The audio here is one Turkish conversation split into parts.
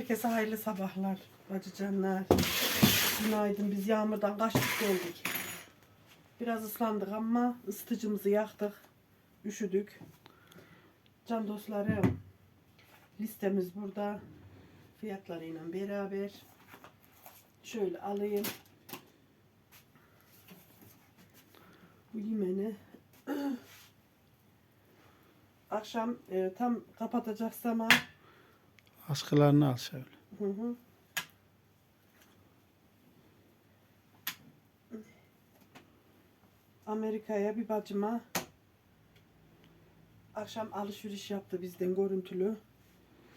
Herkese hayırlı sabahlar bacı canlar. Günaydın. Biz yağmurdan kaçtık geldik. Biraz ıslandık ama ısıtıcımızı yaktık. Üşüdük. Can dostlarım. Listemiz burada. Fiyatlarıyla beraber. Şöyle alayım. Bu yemeni. Akşam e, tam kapatacak zaman Askılarını al şöyle. Hı hı. Amerika'ya bir bacıma akşam alışveriş yaptı bizden görüntülü.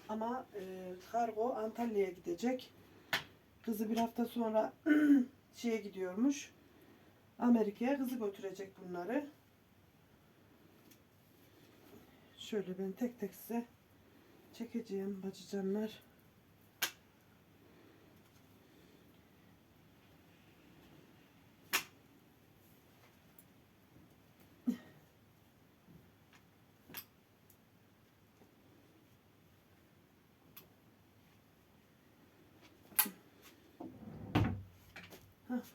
Ama e, kargo Antalya'ya gidecek. Kızı bir hafta sonra şeye gidiyormuş. Amerika'ya kızı götürecek bunları. Şöyle ben tek tek size çekeceğim bacıcanlar.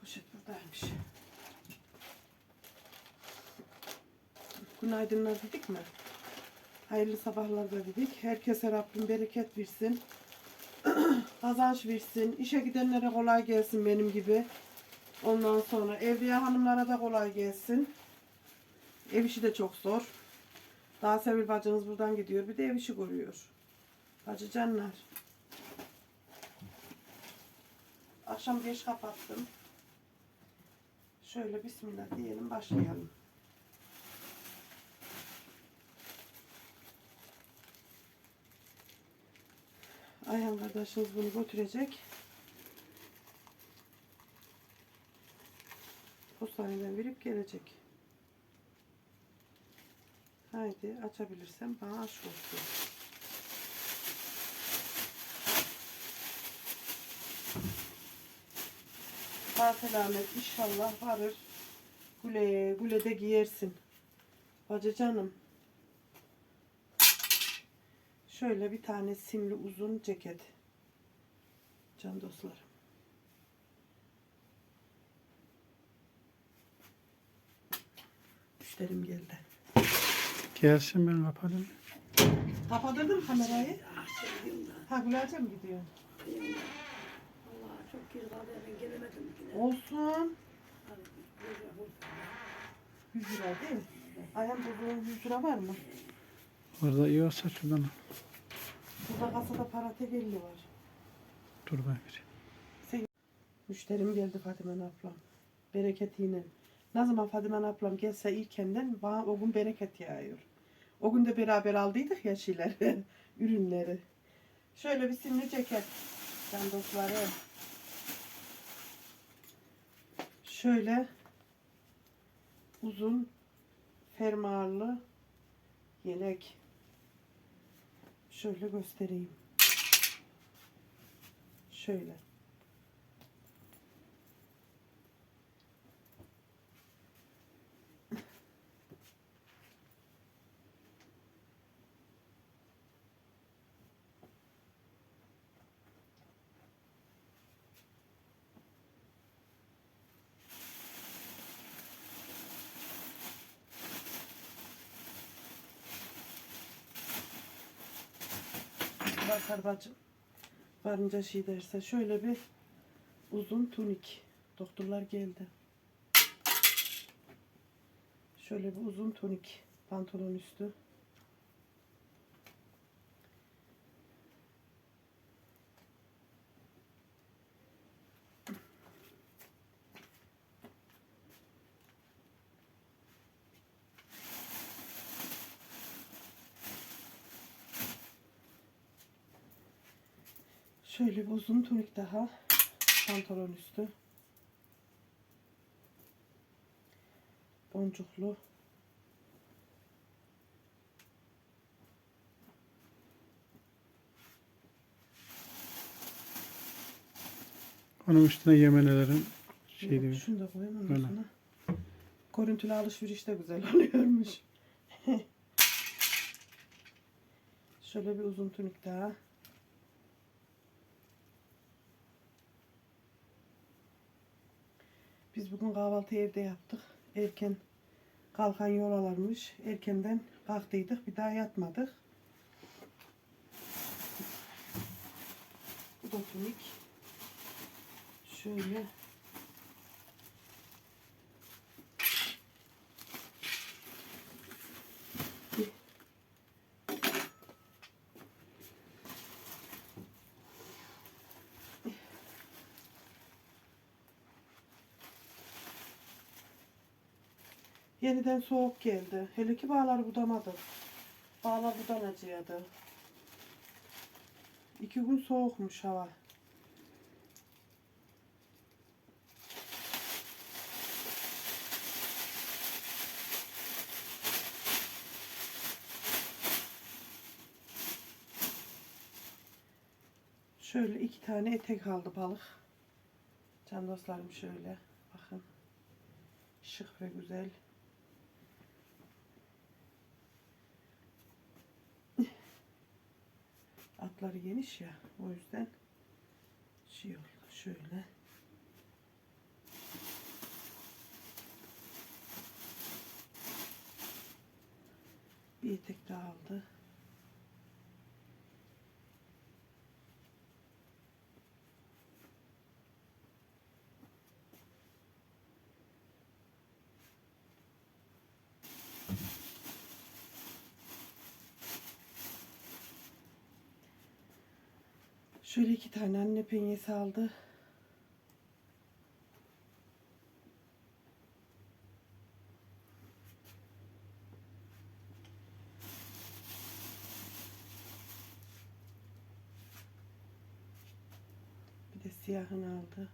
Poşet buradaymış. Günaydınlar dedik mi? Hayırlı sabahlar da dedik. Herkese Rabbim bereket versin. Kazanç versin. İşe gidenlere kolay gelsin benim gibi. Ondan sonra evliya hanımlara da kolay gelsin. Ev işi de çok zor. Daha Sevil bacınız buradan gidiyor. Bir de ev işi görüyor. Bacı canlar. Akşam geç kapattım. Şöyle bismillah diyelim başlayalım. Ayhan kardeşiniz bunu götürecek. Postaneden verip gelecek. Haydi açabilirsem bana aşk olsun. Sağ selamet inşallah varır. Güle güle de giyersin. Bacı canım. Şöyle bir tane simli uzun ceket. Can dostlarım. Müşterim geldi. Gelsin ben kapatayım. Kapatırdın kamerayı. Ha Güler'e mi gidiyor? Allah çok geri kaldı ben gelemedim. Olsun. Hadi, burada, burada. 100 lira değil mi? Ayhan buzluğun 100 lira var mı? Orada iyi olsa şuradan. Burada kasada para tek 50 var. Dur ben vereyim. Müşterim geldi Fatime ablam. Bereketiyle. Ne zaman Fatime ablam gelse ilkenden bana o gün bereket yağıyor. O gün de beraber aldıydık ya şeyleri, ürünleri. Şöyle bir simli ceket. Can dostlarım. Şöyle uzun fermuarlı yelek. Şöyle göstereyim. Şöyle. Bacım. Varınca şey derse şöyle bir uzun tunik. Doktorlar geldi. Şöyle bir uzun tunik. Pantolon üstü. Şöyle bir uzun tunik daha. Pantolon üstü. Boncuklu. Onun üstüne yemenelerin Şey şeydi. Şunu da koyayım Öyle. ondan sonra. Görüntülü alışveriş de güzel oluyormuş. Şöyle bir uzun tunik daha. Biz bugün kahvaltı evde yaptık. Erken kalkan yol alarmış. Erkenden kalktıydık. Bir daha yatmadık. Bu da tunik. Şöyle. Yeniden soğuk geldi. Hele ki bağlar budamadı. Bağlar budanacıydı. İki gün soğukmuş hava. Şöyle iki tane etek aldı balık. Can dostlarım şöyle. Bakın. Şık ve güzel. Atları geniş ya. O yüzden şey oldu. Şöyle. Bir etek daha aldı. Şöyle iki tane anne penyesi aldı. Bir de siyahını aldı.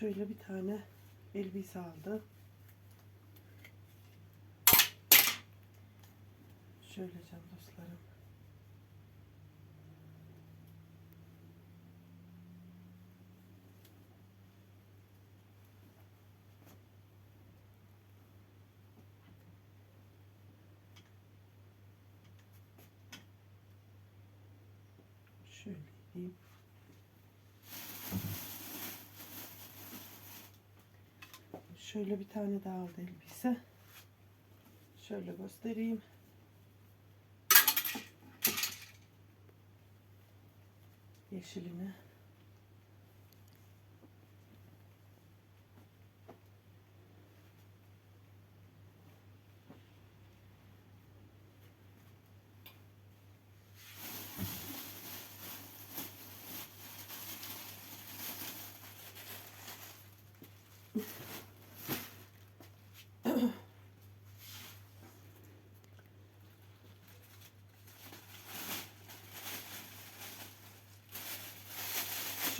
Şöyle bir tane elbise aldı. Şöyle can dostlarım. Şöyle diyeyim. Şöyle bir tane daha aldı elbise. Şöyle göstereyim. Yeşilini.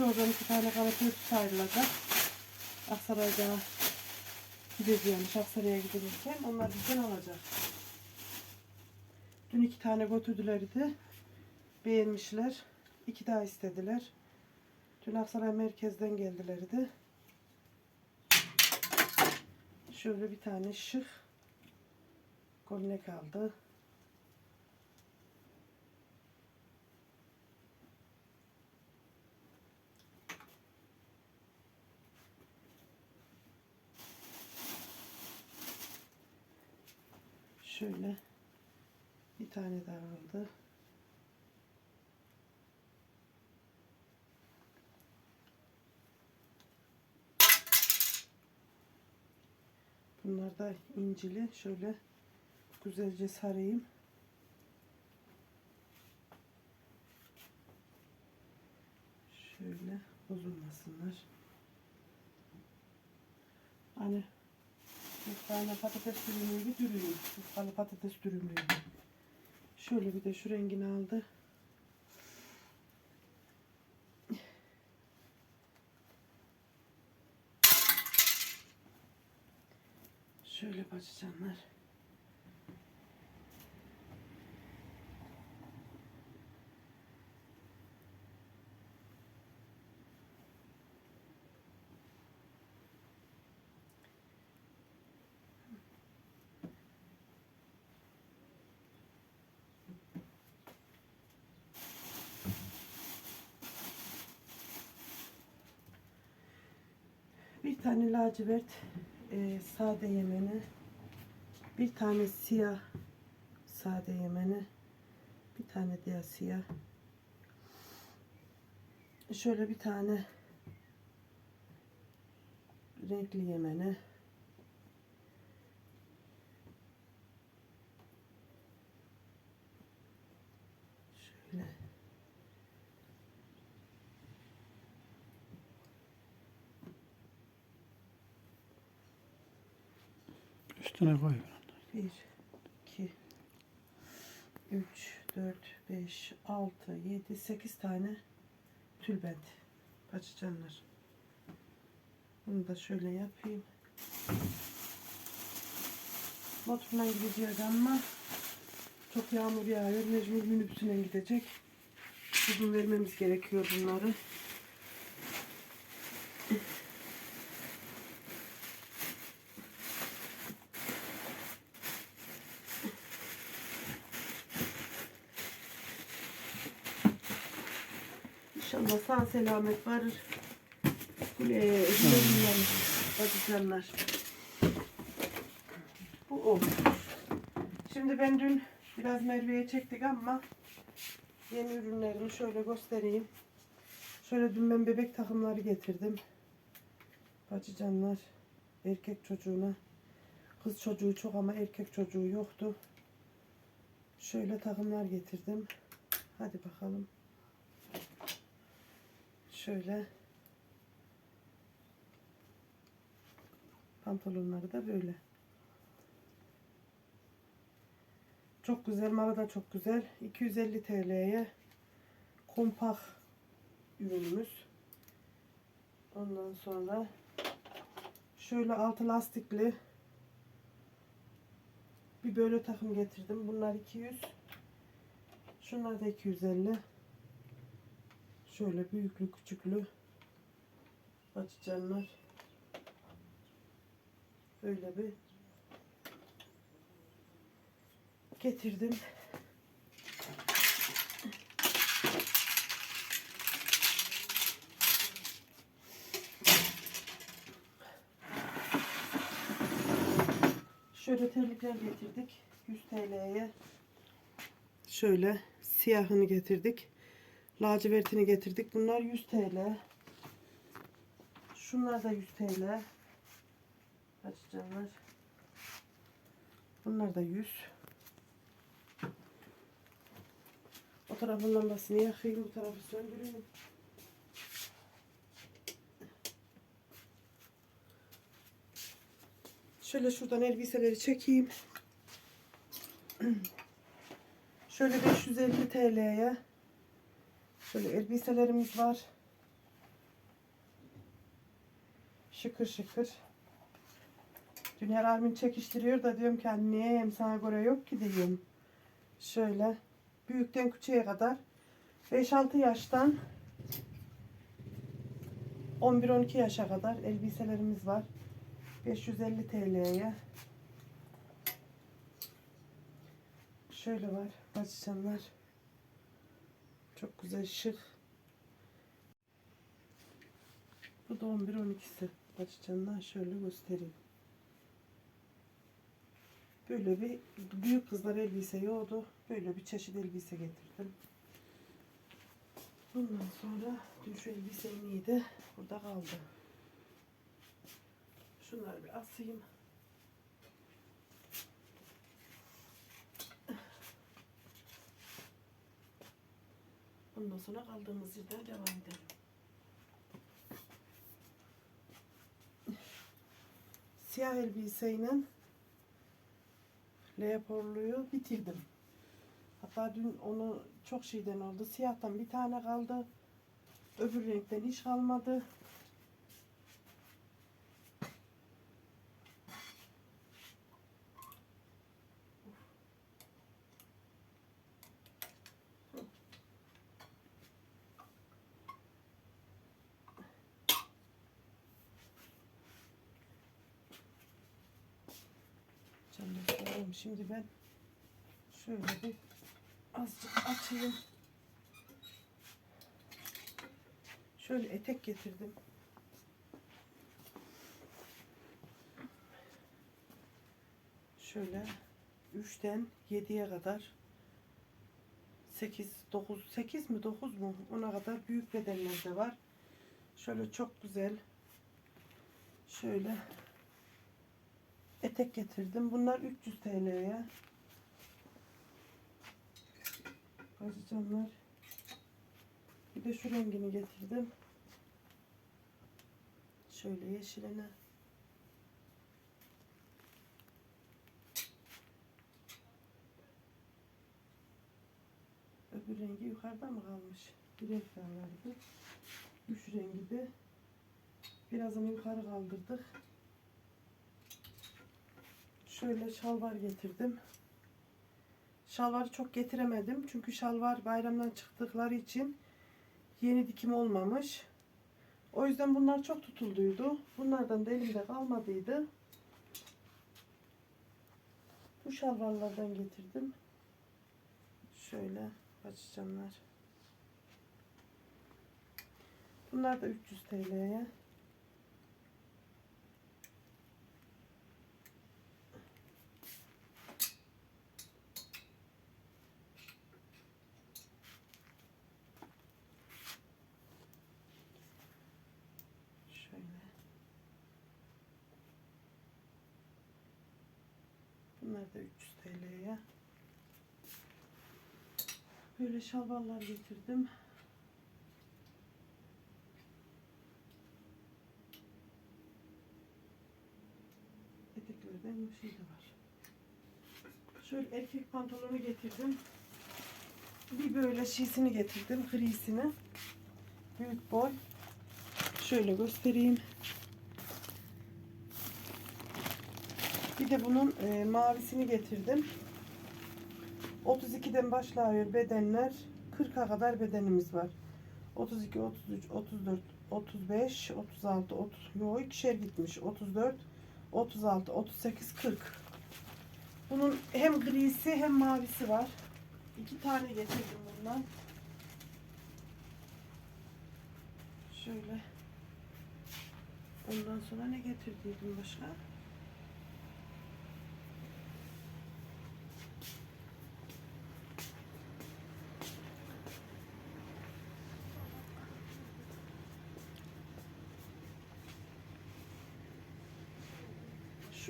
Şuradan iki tane kanat örtüsü ayrılacak. Aksaray'da gideceğimiş. Aksaray'a gidilirken onlar bizden alacak. Dün iki tane götürdüler idi. Beğenmişler. İki daha istediler. Dün Aksaray merkezden geldiler idi. Şöyle bir tane şık gömlek aldı. Şöyle bir tane daha aldı. Bunlar da incili. Şöyle güzelce sarayım. Şöyle bozulmasınlar. Hani bir tane patates dürümü gibi dürüyor. Yufkalı patates dürümü gibi. Şöyle bir de şu rengini aldı. Şöyle bacıcanlar. Tane lacivert e, sade yemeni. Bir tane siyah sade yemeni. Bir tane diğer siyah. Şöyle bir tane renkli yemeni. Şöyle. Üstüne koy. 1, 2, 3, 4, 5, 6, 7, 8 tane tülbent paçacanlar. Bunu da şöyle yapayım. Motorla gideceğiz ama çok yağmur yağıyor. Mecbur minibüsüne gidecek. Bugün vermemiz gerekiyor bunları. İnşallah sağ selamet varır. Güle güle bakacaklar. Bu o. Şimdi ben dün biraz Merve'ye çektik ama yeni ürünlerimi şöyle göstereyim. Şöyle dün ben bebek takımları getirdim. Bacıcanlar erkek çocuğuna. Kız çocuğu çok ama erkek çocuğu yoktu. Şöyle takımlar getirdim. Hadi bakalım. Şöyle. Pantolonları da böyle. Çok güzel. Malı da çok güzel. 250 TL'ye kompak ürünümüz. Ondan sonra şöyle altı lastikli bir böyle takım getirdim. Bunlar 200. Şunlar da 250. Şöyle büyüklü küçüklü açacanlar. Böyle bir getirdim. Şöyle terlikler getirdik. 100 TL'ye. Şöyle siyahını getirdik. Lacivertini getirdik. Bunlar 100 TL. Şunlar da 100 TL. Açacağımlar. Bunlar da 100. O tarafın lambasını yakayım. Bu tarafı söndüreyim. Şöyle şuradan elbiseleri çekeyim. Şöyle 550 TL'ye Şöyle elbiselerimiz var. Şıkır şıkır. Dünya abimin çekiştiriyor da diyorum ki anne hem sana göre yok ki diyorum. Şöyle büyükten küçüğe kadar 5-6 yaştan 11-12 yaşa kadar elbiselerimiz var. 550 TL'ye. Şöyle var başcanlar. Çok güzel şık. Bu da 11-12'si. Başcanlar şöyle göstereyim. Böyle bir büyük kızlar elbise yoğdu. Böyle bir çeşit elbise getirdim. Ondan sonra dün şu elbise iyiydi. Burada kaldı. Şunları bir asayım. Ondan sonra kaldığımız yerden devam edelim. Siyah elbiseyle leoporluyu bitirdim. Hatta dün onu çok şeyden oldu. Siyahtan bir tane kaldı. Öbür renkten hiç kalmadı. Bakalım şimdi ben şöyle bir azıcık açayım. Şöyle etek getirdim. Şöyle 3'ten 7'ye kadar 8, 9, 8 mi 9 mu ona kadar büyük bedenler de var. Şöyle çok güzel şöyle etek getirdim. Bunlar 300 TL'ye. Bacıcanlar. Bir de şu rengini getirdim. Şöyle yeşiline. Öbür rengi yukarıda mı kalmış? Bir renk daha vardı. Üç rengi de birazını yukarı kaldırdık. Şöyle şalvar getirdim. Şalvarı çok getiremedim. Çünkü şalvar bayramdan çıktıkları için yeni dikim olmamış. O yüzden bunlar çok tutulduydu. Bunlardan da elimde kalmadıydı. Bu şalvarlardan getirdim. Şöyle açacağımlar. Bunlar da 300 TL'ye. Şöyle. Da 300 TL'ye. Böyle şalvarlar getirdim. Eteklerden bir şey de var. Şöyle erkek pantolonu getirdim. Bir böyle şişini getirdim. Grisini. Büyük boy. Şöyle göstereyim. Bir de bunun e, mavisini getirdim. 32'den başlıyor bedenler. 40'a kadar bedenimiz var. 32, 33, 34, 35, 36, 30, yo ikişer gitmiş. 34, 36, 38, 40. Bunun hem grisi hem mavisi var. İki tane getirdim bundan. Şöyle. Ondan sonra ne getirdiydim başka?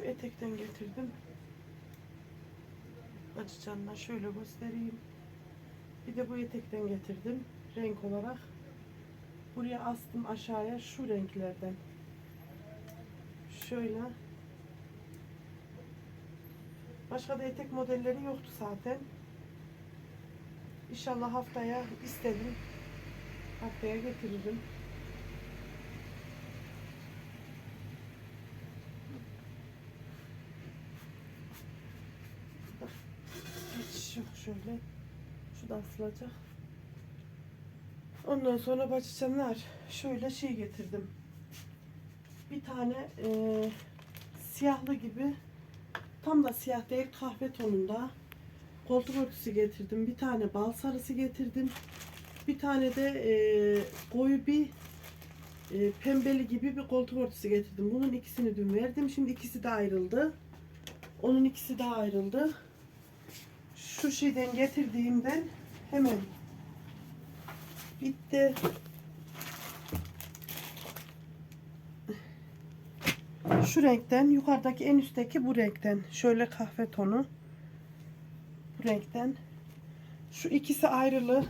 Etekten getirdim. Açacağımdan şöyle göstereyim. Bir de bu etekten getirdim. Renk olarak. Buraya astım aşağıya şu renklerden. Şöyle. Başka da etek modelleri yoktu zaten. İnşallah haftaya istedim. Haftaya getiririm. Hiç yok şöyle. Şu da asılacak. Ondan sonra bacıcanlar şöyle şey getirdim. Bir tane eee, siyahlı gibi tam da siyah değil kahve tonunda koltuk örtüsü getirdim. Bir tane bal sarısı getirdim. Bir tane de eee, koyu bir eee, pembeli gibi bir koltuk örtüsü getirdim. Bunun ikisini dün verdim. Şimdi ikisi de ayrıldı. Onun ikisi de ayrıldı. Şu şeyden getirdiğimden hemen bitti. Şu renkten yukarıdaki en üstteki bu renkten. Şöyle kahve tonu. Bu renkten. Şu ikisi ayrılı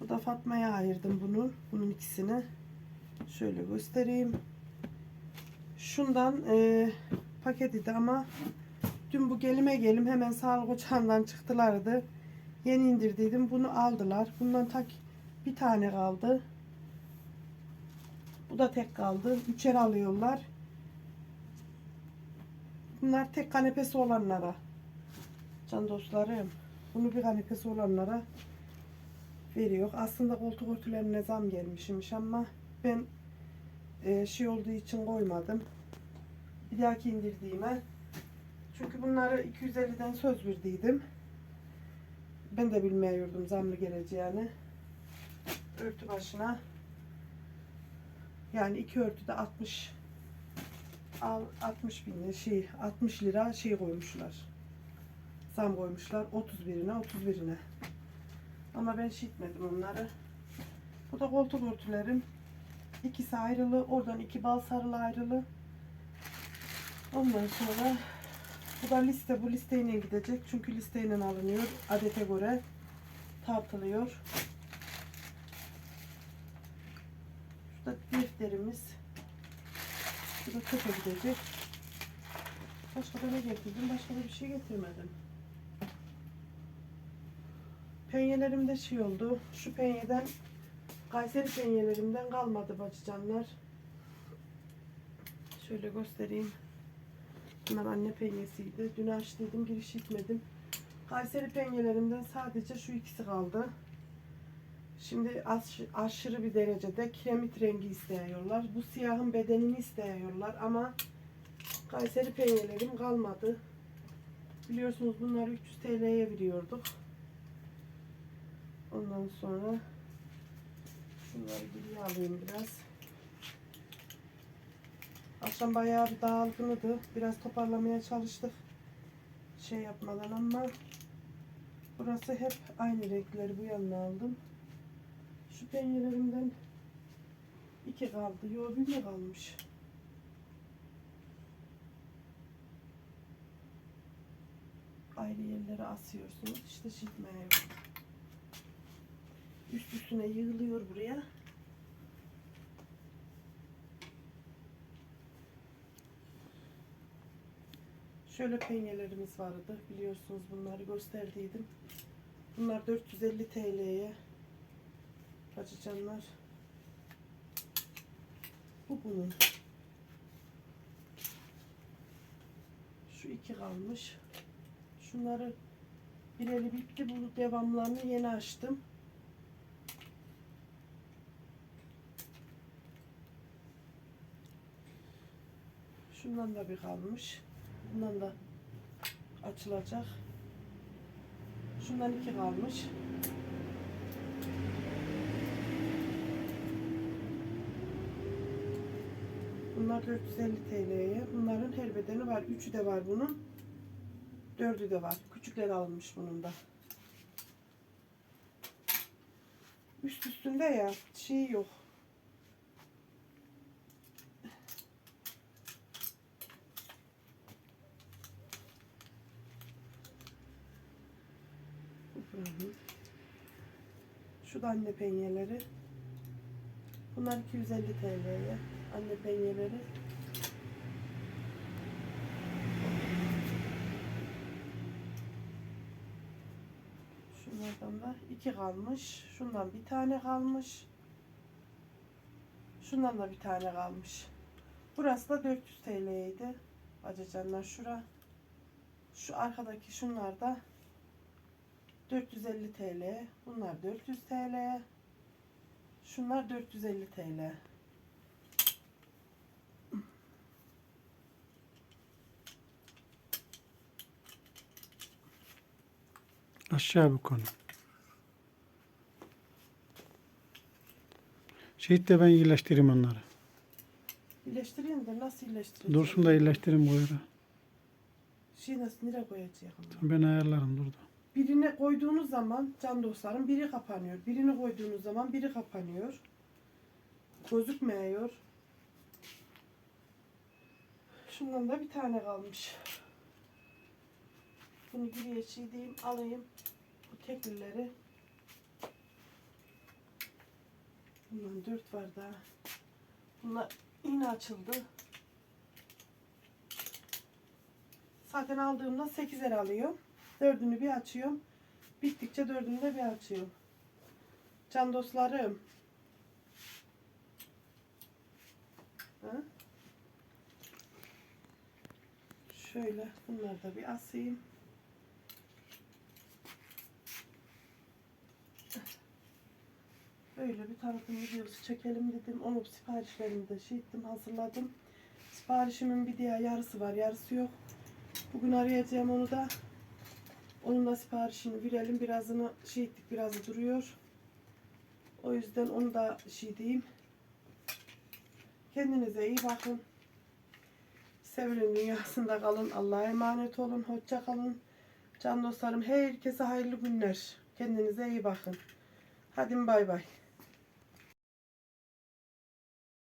bu da Fatma'ya ayırdım bunu. Bunun ikisini. Şöyle göstereyim. Şundan e, paket idi ama dün bu gelime gelim hemen sağlık ocağından çıktılardı yeni indirdiydim bunu aldılar bundan tak bir tane kaldı bu da tek kaldı. Üçer alıyorlar. Bunlar tek kanepesi olanlara. Can dostlarım. Bunu bir kanepesi olanlara veriyor. Aslında koltuk örtülerine zam gelmişmiş ama ben e, şey olduğu için koymadım. Bir dahaki indirdiğime. Çünkü bunları 250'den söz verdiydim. Ben de bilmiyordum zamlı geleceğini. Örtü başına yani iki örtüde 60 al 60 bin şey 60 lira şey koymuşlar. Zam koymuşlar 31'ine 31'ine. Ama ben şişitmedim onları. Bu da koltuk örtülerim. İkisi ayrılı. Oradan iki bal sarılı ayrılı. Ondan sonra bu da liste. Bu listeyle gidecek. Çünkü listeyle alınıyor. Adete göre tartılıyor. Şurada defterimiz. Bu da çöpe gidecek. Başka da ne getirdim? Başka da bir şey getirmedim. Penyelerimde şey oldu. Şu penyeden Kayseri penyelerimden kalmadı bacıcanlar. Şöyle göstereyim. Bunlar anne penyesiydi. Dün açtıydım, giriş gitmedim. Kayseri penyelerimden sadece şu ikisi kaldı. Şimdi aş- aşırı bir derecede kiremit rengi isteyiyorlar. Bu siyahın bedenini isteyiyorlar ama Kayseri penyelerim kalmadı. Biliyorsunuz bunları 300 TL'ye veriyorduk. Ondan sonra şunları geriye alayım biraz. Akşam bayağı bir dağılgınıydı. Biraz toparlamaya çalıştık. Şey yapmadan ama burası hep aynı renkleri bu yanına aldım. Şu penyelerimden iki kaldı. Yo bir kalmış? Ayrı yerlere asıyorsunuz. İşte şişmeye yok. Üst üstüne yığılıyor buraya. Şöyle penyelerimiz vardı. Biliyorsunuz bunları gösterdiydim. Bunlar 450 TL'ye. Bacıcanlar. Bu bunun. Şu iki kalmış. Şunları bireli bitti. Bu devamlarını yeni açtım. Şundan da bir kalmış. Bundan da açılacak. Şundan iki kalmış. Bunlar 450 TL'ye. Bunların her bedeni var. Üçü de var bunun. Dördü de var. Küçükleri alınmış bunun da. Üst üstünde ya şey yok. Bu buranın. Şu da anne penyeleri. Bunlar 250 TL'ye. Anne penyeleri. Şunlardan da iki kalmış. Şundan bir tane kalmış. Şundan da bir tane kalmış. Burası da 400 TL'ydi. Acıcanlar şura. Şu arkadaki şunlar da 450 TL. Bunlar 400 TL. Şunlar 450 TL. Aşağı bir konu. Şehit de ben iyileştireyim onları. İyileştireyim de nasıl iyileştireceğim? Dursun da iyileştireyim bu ara. Şey nasıl nereye koyacağım? Ben ayarlarım durdu. Birine koyduğunuz zaman can dostlarım biri kapanıyor. Birini koyduğunuz zaman biri kapanıyor. Gözükmüyor. Şundan da bir tane kalmış. Bunu geriye diyeyim alayım. Bu teklileri. Bundan dört var daha. Bunlar yine açıldı. Zaten aldığımda 8'er alıyorum. Dördünü bir açıyorum. Bittikçe dördünü de bir açıyorum. Can dostlarım. Ha? Şöyle bunları da bir asayım. Böyle bir tanıtım videosu çekelim dedim. Onu siparişlerimi de şey ettim, hazırladım. Siparişimin bir diğer yarısı var, yarısı yok. Bugün arayacağım onu da. Onun da siparişini verelim. Birazını şey ettik, birazı duruyor. O yüzden onu da şey diyeyim. Kendinize iyi bakın. Sevilin dünyasında kalın. Allah'a emanet olun. Hoşça kalın. Can dostlarım herkese hayırlı günler. Kendinize iyi bakın. Hadi bay bay.